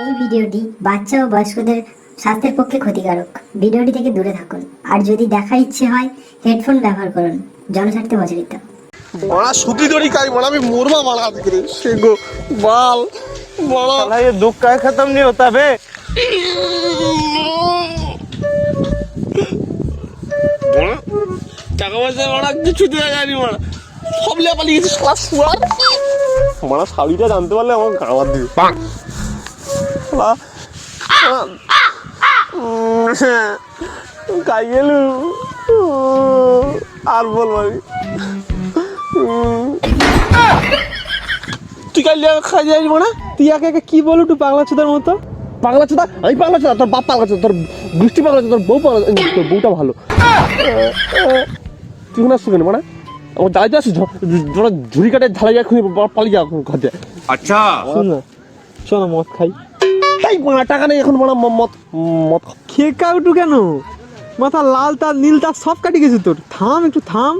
এই ভিডিওটি বাচ্চা ও বয়স্কদের স্বাস্থ্যের পক্ষে ক্ষতিকারক। ভিডিওটি থেকে দূরে থাকুন। আর যদি দেখার ইচ্ছে হয় হেডফোন ব্যবহার করুন। জনস্বার্থে প্রচারিত। বড়া সুতি দড়ি কাই বড়া আমি মোরমা মারা করে সে গো? বাল বড়া। ভাই দুঃখ কাই খতম নি হতা বে বড়া টাকা পয়সা বড়া কিছু দেওয়া জানি বড়া। সব লেপালি গেছিস ক্লাস শুয়ার বড়া শাড়িটা জানতে পারলে আমার গাওয়ার দিবে। বা খাই গেল? আর বলব আমি তুই কাল খাই যাই না? তুই একে একে কি বলো একটু পাগলা ছোদার মতো? পাগলা ছোদা আমি পাগলা ছোদা তোর বাপ পাগলা চোদা তোর বৃষ্টি পাগলা চোদা তোর বউ পাগলা তোর বউটা ভালো। তুই না শুনে মানে? আমার দাদা আসিস? ঝুড়ি কাটে ঝালাই যা খুঁজে পালিয়ে যা ঘর আচ্ছা। শোন না শোন মদ খাই। এই টাকা নেই এখন বড় মত মত খেয়ে কাউটু কেন? মাথা লাল তার নীল তার সব কাটি গেছে তোর। থাম একটু থাম।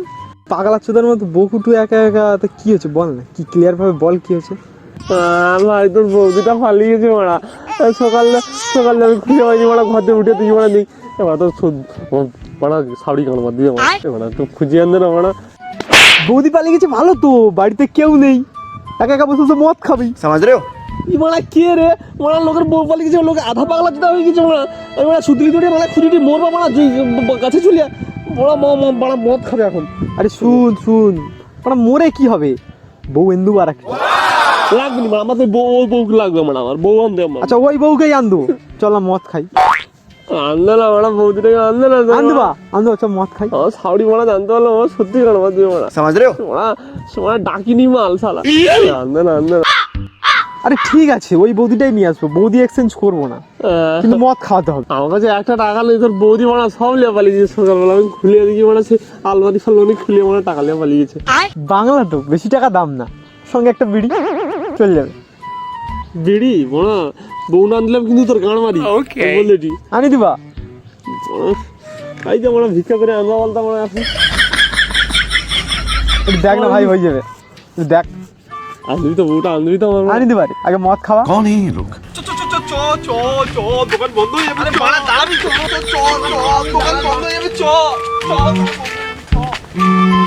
পাগলা চোদের মতো বকুটু একা একা তা কি হয়েছে বল না কি ক্লিয়ার ভাবে বল কি হয়েছে? ভাই তোর বৌদিটা পালিয়েছে মারা। সকাল সকালে আমি খুঁজে পাইনি মারা ঘর থেকে উঠে দিই মারা নেই। এবার তোর মারা শাড়ি কান মার দিয়ে মারা। তুই খুঁজে আনতে না মারা। বৌদি পালিয়ে গেছে ভালো তো বাড়িতে কেউ নেই। একা একা বসে মদ খাবি। সমাজ রেও মারা কে রে? মারা লোকের বউ পালি গেছে লোক আধা পাগলা জুতা হয়ে গেছে মারা আমি মারা সুতলি মারা মারা গাছে চুলিয়া বড় মদ খাবে এখন। আরে শুন শুন। মানে মরে কি হবে? বউ এন্দু আর লাগবে না আমাদের বউ ওই বউকে লাগবে মানে আমার। বউ আনতে আচ্ছা ওই বউকেই আনব। চল মদ খাই। আনলে না ম্যাডাম বৌদিটাকে আনলে না আনবা? আনবা চল মদ খাই। আমার মারা জানতে পারলাম সত্যি কারণ সমাজ রে। ওরা ডাকিনি মাল শালা। আনলে না আনলে না। আরে ঠিক আছে ওই বৌদিটাই নিয়ে আসব বৌদি এক্সচেঞ্জ করব না। কিন্তু মদ খাওয়াতে হবে। আমার কাছে একটা টাকা নেই তোর বৌদি মারা সব লিয়ে পালিয়েছে সকালবেলা। আমি খুলে দিকে সে আলমারি ফালমারি খুলে মারা টাকা লিয়ে পালিয়েছে বাংলা তো বেশি টাকা দাম না। সঙ্গে একটা বিড়ি চলে যাবে। বিড়ি? বড়া বউ না আনলাম কিন্তু তোর গান মারি। বলে দি আনি দিবা। এই যে আমরা ভিক্ষা করে আনবা বলতাম আমরা দেখ না ভাই হয়ে যাবে। দেখ। আমি তো ওটা আমি তো আনি দিতে পারি আগে মদ খাওয়া কোন এই লোক দোকান বন্ধ হয়ে যাবে মারা দাঁড়াবি তো দোকান বন্ধ হয়ে যাবে চ চ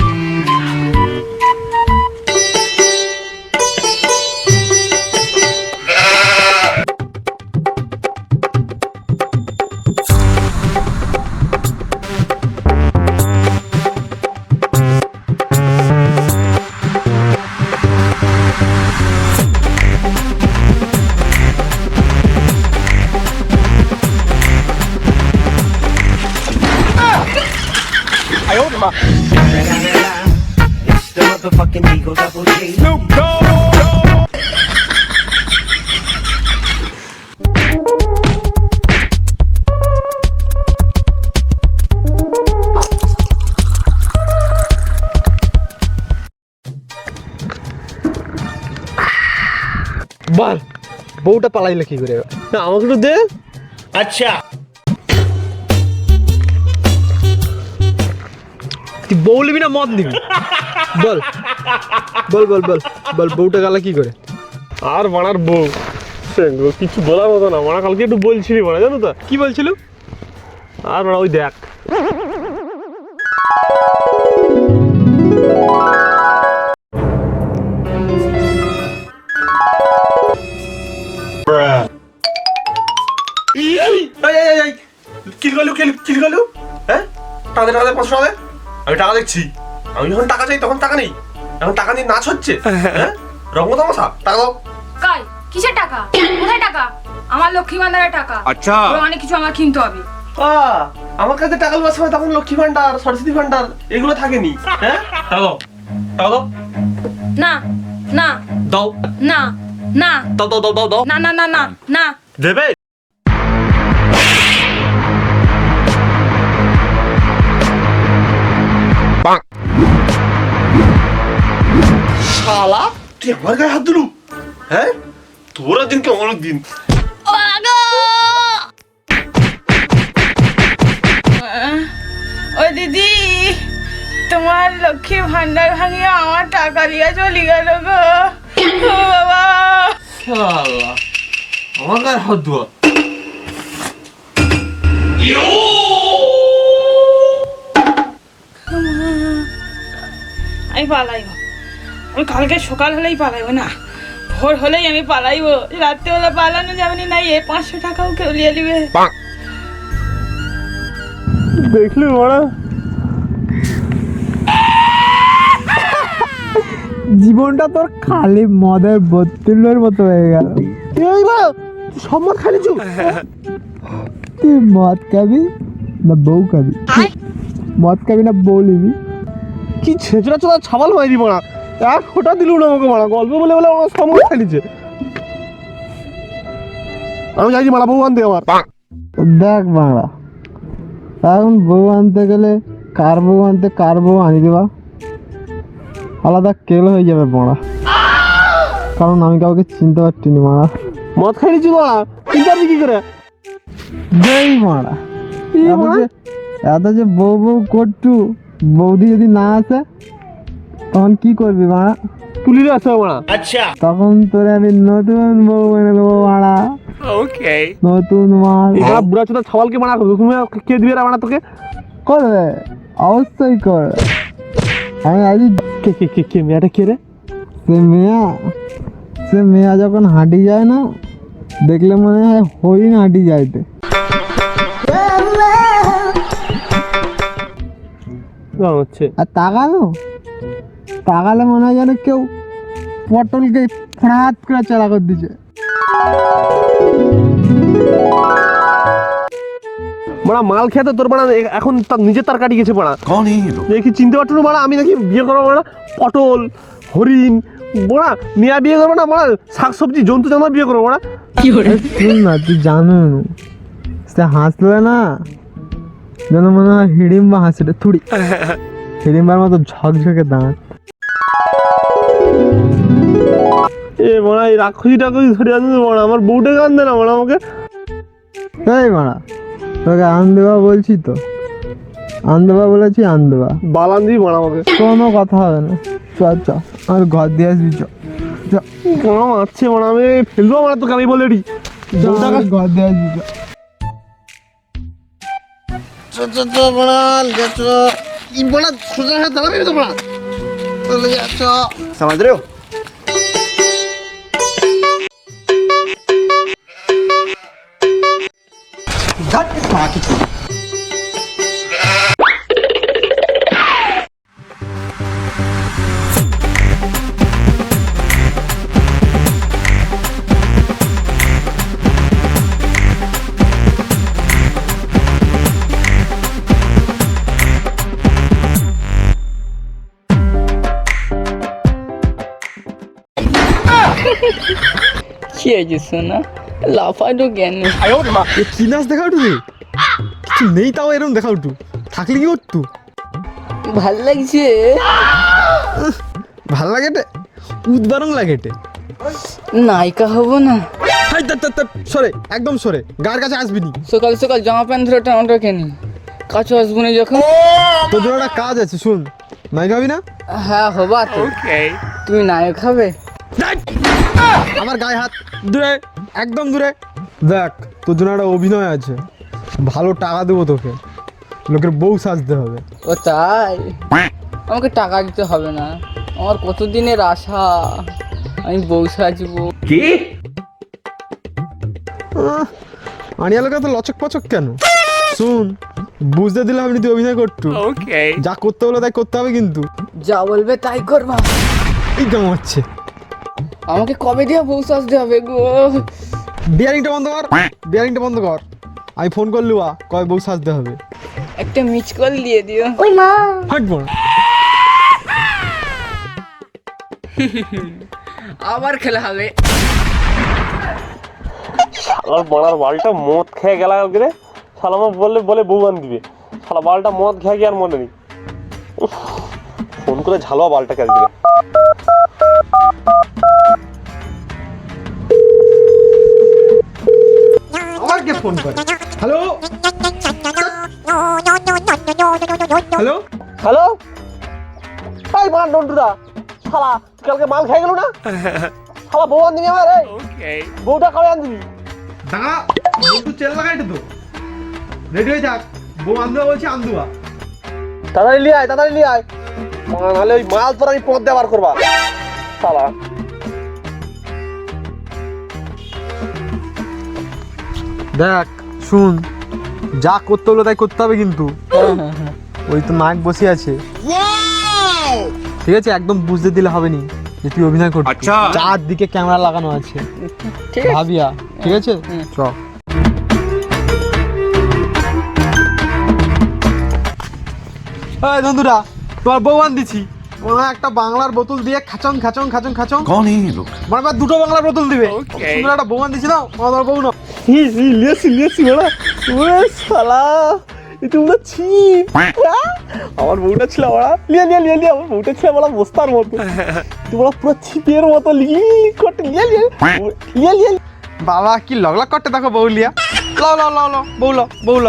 बार बहुत पलाई लकी करे ना हम तो दे। अच्छा। নিবি না মদ নিবি? বল। বল বল বল বল বউটা গালা কি করে? আর মারার বউ। কিছু বলার মতো না। মারা কালকে একটু বলছিলি মারা জানো তো? কি বলছিল? আর মারা ওই দেখ। কিল গেলু কিল গেলু হ্যাঁ? টাকা দে পাঁচশো টাকা আমি টাকা দেখছি। আমি যখন টাকা চাই তখন টাকা নেই। এখন টাকা নিয়ে নাচ হচ্ছে। হ্যাঁ? রঙ্গ তামাশা টাকা দাও। কাল কিসের টাকা? কোথায় টাকা? আমার লক্ষ্মী ভান্ডারের টাকা। আচ্ছা। অনেক কিছু আমার কিনতে হবে। আমার কাছে টাকা লোয়ার সময় তখন লক্ষ্মী ভান্ডার সরস্বতী ভান্ডার এগুলো থাকেনি। হ্যাঁ? টাকা দাও। টাকা দাও। না না। দাও। না না। দাও দাও দাও দাও। না না না না না। দেবে? তুই আমার গায়ে হাত দিলু? হ্যাঁ? তোরা দিনকে অনেক দিন। ও দিদি তোমার লক্ষ্মী ভান্ডার ভাঙিয়ে আমার টাকা নিয়ে চলে গেল গো। ও বাবা। শালা আমার গায়ে হাত ধোয়া আমি পালাইব আমি কালকে সকাল হলেই পালাইব না। ভোর হলেই আমি পালাইব। রাত্রেবেলা পালানো যাবে না এ পাঁচশো টাকাও কেউ লিয়ে নিবে দেখলি মারা জীবনটা তোর খালি মদের বোতলের মতো হয়ে গেল। এই খালি সম্মত খালিছু তুই মদ খাবি না বউ খাবি? মদ খাবি না বউ নিবি? কি ছেঁচড়া চোদা ছাবাল হয়নি মারা এক ফোঁটা দিল না আমাকে মারা গল্প বলে বলে আমার সম্মত খালিছে আমি যাইছি মারা বউ আনতে আমার দেখ বাংলা এখন বউ আনতে গেলে কার বউ আনতে কার বউ আনি দেবা আলাদা কেল হয়ে যাবে বড়া কারণ আমি কাউকে চিনতে পারছি না মারা মদ খাইছি মারা চিন্তা কি করে? যেই মারা এত যে এত যে বউ বউ করতু বৌদি যদি না আসে তখন কি করবি মারা তুলি আছো মারা আচ্ছা। তখন তোর আমি নতুন বউ এনে দেবো মারা ওকে। নতুন মাল। এটা বুড়া চোদা ছাওয়ালকে মারা তুমি কে দিবে মারা তোকে? করবে অবশ্যই কর। আমি আজি কে কে কে কে মেয়েটা কে রে? সে মেয়া। সে মেয়া যখন হাঁটি যায় না দেখলে মনে হয় হরিণ হাঁটি যাইতে। হচ্ছে। আর তাকালো তাকালে মনে হয় যেন কেউ পটলকে ফ্রাত করে চালা করে দিছে বড়া মাল খেতে তোর বড়া এখন তার নিজের তার কাটি গেছে মারা। দেখি চিনতে পারছ না আমি নাকি বিয়ে করব বড়া পটল হরিণ বড়া মিয়া বিয়ে করব না বড়া শাকসবজি জন্তু জানোয়ার বিয়ে করব বড়া কি করে? না তুই জানো সে হাসলো না? যেন মনে হয় হিড়িম্বা হাসিটা থুড়ি। হিড়িম্বার মতো ঝকঝকে দাঁত। এ মারা এই রাক্ষসী টাক্ষসী ধরে আনবে মারা আমার বউটা কান্দে না মারা আমাকে। এই মারা তোকে আন দেবা বলছি তো। আন দেবা বলেছি আন দেবা বালান দিবি মারা আমাকে। কোনো কথা হবে না। চ চ আর ঘর দিয়ে আসবি চ চ মারা মারছে মারা? আমি ফেলব মারা তোকে আমি বলে চ, ঘর দিয়ে আসবি চ समझ रहे हो কি হয়েছে সোনা? লাফাটো কেন? এ কি নাচ দেখা উঠু কিছু নেই তাও এরকম দেখা উঠু। থাকলে কি করতু? ভালো লাগছে? ভালো লাগে উদ্বারং লাগে নায়িকা হব না? হাই তা তা তা সরে একদম সরে। গার কাছে আসবি নি। সকাল সকাল জামা প্যান্ট ধরে টানাটা কেন কাছে আসব না যখন? জন্য একটা কাজ আছে শুন। নাই খাবি না? হ্যাঁ হবা তো। তুমি নায়ক হবে? আমার গায়ে হাত দূরে একদম দূরে। দেখ তোর জন্য একটা অভিনয় আছে। ভালো টাকা দেবো তোকে। লোকের বউ সাজতে হবে। ও তাই? আমাকে টাকা দিতে হবে না। আমার কতদিনের আশা? আমি বউ সাজবো। আহ, আনিয়া লোকে তো লচক পচক কেন? শুন বুঝতে দিলে আপনি তুই অভিনয় করতু। যা করতে হলো তাই করতে হবে কিন্তু। যা বলবে তাই করবা। এই কেমন হচ্ছে? আমাকে কবে দিয়ে বউ সাজতে হবে গো? বিয়ারিংটা বন্ধ কর। বিয়ারিংটা বন্ধ কর। আমি ফোন করলু আ কবে বউ সাজতে হবে? একটা মিস কল দিয়ে দিও। ওই মা। হাঁটবো আবার খেলা হবে। শালার বড়ার বালটা মদ খেয়ে গেল রে। শালা বললে বলে বউ আন দিবে। শালা বালটা মদ খেয়ে গিয়ে আর মনে নেই। উফ, ফোন করে ঝালোয়া বালটাকে আজকে আবার কে ফোন করে। হ্যালো? হ্যালো? হ্যালো? এই মার নন্টুদা শালা কালকে মাল খেয়ে গেল না? শালা বউ আন দিবি আমার এই বউটা কবে আন দিবি টাকা বন্ধু চেল লাগাইতে তো। রেডি হয়ে যাক। বউ আন্দুয়া বলছি আন্দুয়া। তাড়াতাড়ি লিয়ে আয় তাড়াতাড়ি লিয়ে আয়। নাহলে ওই মাল তোর আমি পথ করবা। শালা। দেখ শুন যা করতে হলো তাই করতে হবে কিন্তু। ওই তো নায়ক বসে আছে। ঠিক আছে একদম বুঝতে দিলে হবে নি যে তুই অভিনয় করছিস আচ্ছা। চারদিকে ক্যামেরা লাগানো আছে। ঠিক আছে। ভাবিয়া ঠিক আছে? চ বন্ধুরা তোমার বউ আন দিছি মনে হয় একটা বাংলার বোতল দিয়ে খাচং খাচং খাচং খাচং कौन है ये लोग মানে এবার দুটো বাংলার বোতল দিবে সুন্দর একটা বউ আন দিছি না আমার বউ না হি হি লিয়েছি লিয়েছি ওরা ওরে শালা এটা ওরা ছিপ আমার বউটা ছিল ওরা লিয়ে লিয়ে লিয়ে লিয়ে আমার বউটা ছিল বলা বস্তার মতো তোমরা পুরো ছিপের মতো লিয়ে করতে লিয়ে লিয়ে লিয়ে লিয়ে বাবা কি লগলগ করতে দেখো বউ লিয়া ল ল ল ল বউ ল বউ ল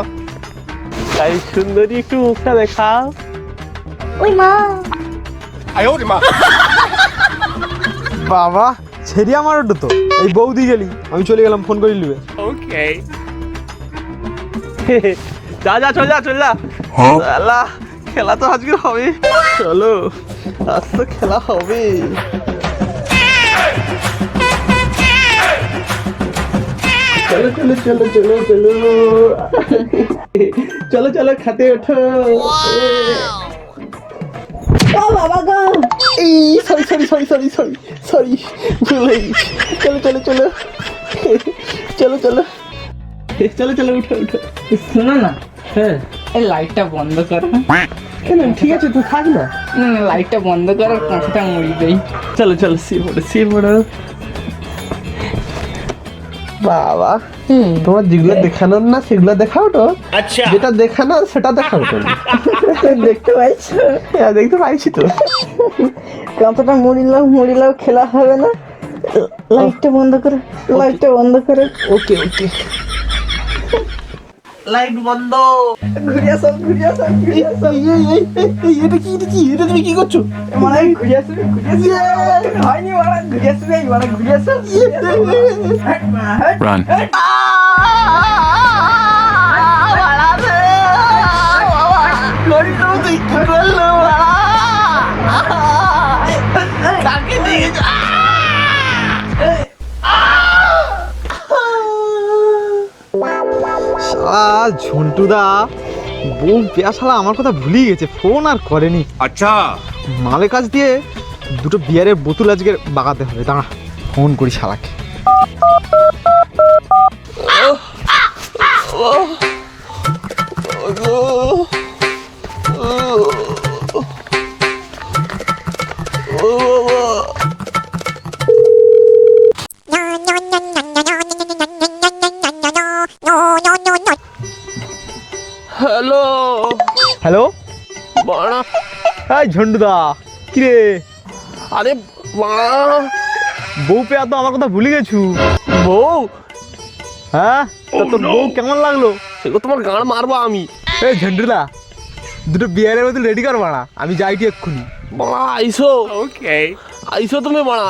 তাই সুন্দরী একটু মুখটা দেখা ওই মা। আয় ওরে মা। বাবা ছেড়ি আমার ওটা তো। এই বৌদি গেলি আমি চলে গেলাম ফোন করে নিবে। ওকে যা যা চল যা চল যা। হ্যাঁ? আল্লাহ খেলা তো আজকে হবে। চলো আজ তো খেলা হবে। চলো চলো চলো চলো চলো। চলো চলো খেতে ওঠো। বাবা গো এই sorry sorry sorry sorry sorry sorry ভুলে চলো চলো চলো চলো চলো চলো চলো উঠো উঠো। শোনো না। হ্যাঁ। এই লাইটটা বন্ধ করো কেন? ঠিক আছে তুই থাক না। না লাইটটা বন্ধ করো কাঁচটা মুড়ি দেই। চলো চলো সি বড় সি পড়ো বাবা। তোমার যেগুলো দেখানোর না সেগুলো দেখাও তো। আচ্ছা। যেটা দেখানোর সেটা দেখাও তো। দেখতে পাইছো? হ্যাঁ দেখতে পাইছি তো। কতটা মুড়িলাও মুড়িলাও খেলা হবে না। লাইটটা বন্ধ করে লাইটটা বন্ধ করে। ওকে ওকে। লাইট বন্ধ ঘুরে আসো ঘুরে আসো ঘুরে আসো এই, এই, এই, এই, এই, এটা কি এটা কি এটা তুমি কি করছো মানে ঘুরে আসবে ঘুরে আসবে হয়নি মানে ঘুরে আসবে মানে ঘুরে আসো Run. ঝন্টুদা বউ পেয়াশালা আমার কথা ভুলেই গেছে ফোন আর করেনি। আচ্ছা। মালের কাছ দিয়ে দুটো বিয়ারের বোতল আজকে বাগাতে হবে দাঁড়া ফোন করি শালাকে। ও হ্যালো? বাড়া। এই ঝন্টুদা কিরে? আরে বাড়া। বউ পেয়া তো আমার কথা ভুলে গেছু। বউ? হ্যাঁ? তা তোর বউ কেমন লাগল? সেগুলো তোমার গান মারবো আমি। এই ঝন্টুদা দুটো বিয়ারের বোতল রেডি কর বাড়া আমি যাই যাইটি এক্ষুনি। বাড়া আইসো। ওকে আইসো তুমি বাড়া।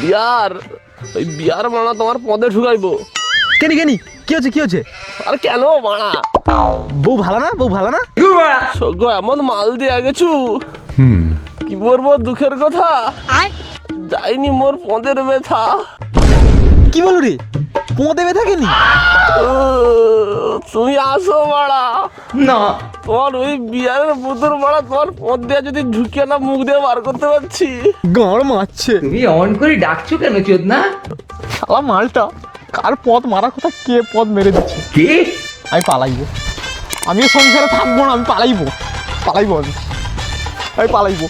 বিয়ার ওই বিয়ার বাড়া তোমার পদে ঢুকাইবো। কেনি কেনি? কি হচ্ছে কি হচ্ছে আর কেন বাড়া বউ ভালো না? বউ ভালো না? সগ্য এমন মাল দিয়ে গেছু? কি বলব দুঃখের কথা? যাইনি মোর পদের ব্যথা। কি বলো রে? পোঁতে ব্যথা কেনি? তুমি আসো বাড়া না। তোমার ওই বিয়ারের বোতল বাড়া তোমার পদ দিয়ে যদি ঢুকিয়ে না মুখ দিয়ে বার করতে পারছি। গাঁড় মারছে। তুমি অন করে ডাকছো কেন চোদ না শালা মালটা। কার পথ মারার কথা কে পথ মেরে দিচ্ছে? কে? আমি পালাইবো। আমি সংসারে থাকব না আমি পালাইবো। পালাইবো আমি। আমি পালাইবো।